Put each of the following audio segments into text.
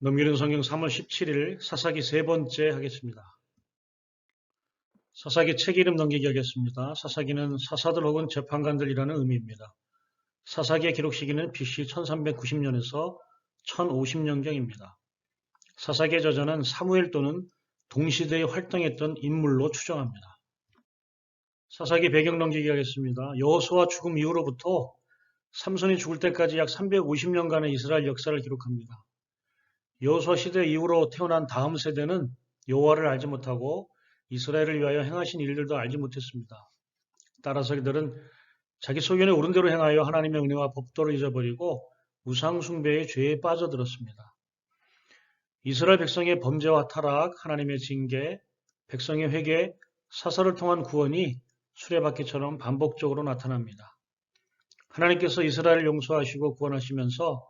넘기는 성경 3월 17일 사사기 세 번째 하겠습니다. 사사기 책 이름 넘기기 하겠습니다. 사사기는 사사들 혹은 재판관들이라는 의미입니다. 사사기의 기록 시기는 BC 1390년에서 1050년경입니다. 사사기의 저자는 사무엘 또는 동시대에 활동했던 인물로 추정합니다. 사사기 배경 넘기기 하겠습니다. 여호수아 죽음 이후로부터 삼손이 죽을 때까지 약 350년간의 이스라엘 역사를 기록합니다. 여호수아 시대 이후로 태어난 다음 세대는 여호와를 알지 못하고 이스라엘을 위하여 행하신 일들도 알지 못했습니다. 따라서 그들은 자기 소견에 옳은 대로 행하여 하나님의 은혜와 법도를 잊어버리고 우상 숭배의 죄에 빠져들었습니다. 이스라엘 백성의 범죄와 타락, 하나님의 징계, 백성의 회개, 사사를 통한 구원이 수레바퀴처럼 반복적으로 나타납니다. 하나님께서 이스라엘을 용서하시고 구원하시면서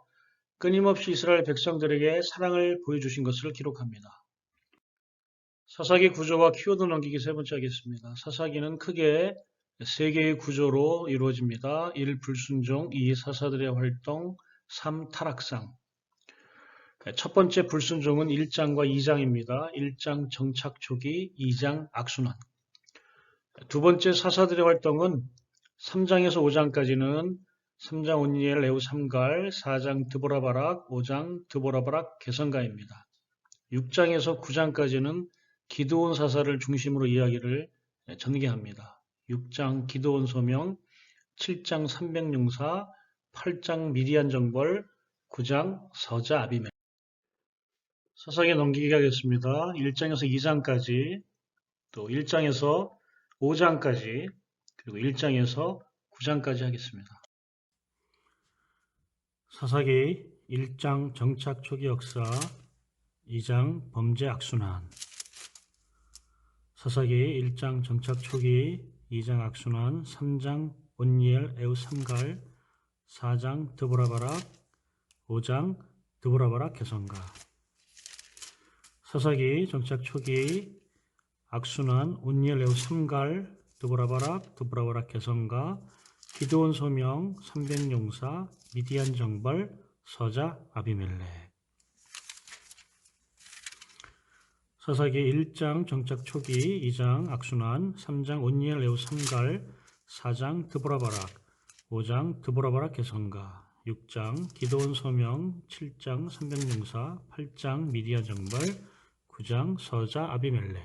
끊임없이 이스라엘 백성들에게 사랑을 보여주신 것을 기록합니다. 사사기 구조와 키워드 넘기기 세 번째 하겠습니다. 사사기는 크게 세 개의 구조로 이루어집니다. 1. 불순종, 2. 사사들의 활동, 3. 타락상. 첫 번째 불순종은 1장과 2장입니다. 1장 정착 초기, 2장 악순환. 두 번째 사사들의 활동은 3장에서 5장까지는 3장 온니엘 레우 삼갈, 4장 드보라바락, 5장 드보라바락 개선가입니다. 6장에서 9장까지는 기도원 사사를 중심으로 이야기를 전개합니다. 6장 기도원 소명, 7장 300용사, 8장 미디안 정벌, 9장 서자 아비멜. 사사기 넘기기 하겠습니다. 1장에서 2장까지, 또 1장에서 5장까지, 그리고 1장에서 9장까지 하겠습니다. 사사기 1장 정착 초기 역사 2장 범죄 악순환. 사사기 1장 정착 초기 2장 악순환 3장 온니엘 에우 삼갈 4장 드보라바락 5장 드보라바락 개성가. 사사기 정착 초기 악순환 온니엘 에우 삼갈 드보라바락 드보라바락 개성가 기도원 소명 300용사 미디안 정벌 서자 아비멜렉 사사기 1장 정착 초기 2장 악순환 3장 온니엘 레오 삼갈 4장 드보라바락 5장 드보라바락 개성가 6장 기도원 소명 7장 300용사 8장 미디안 정벌 9장 서자 아비멜렉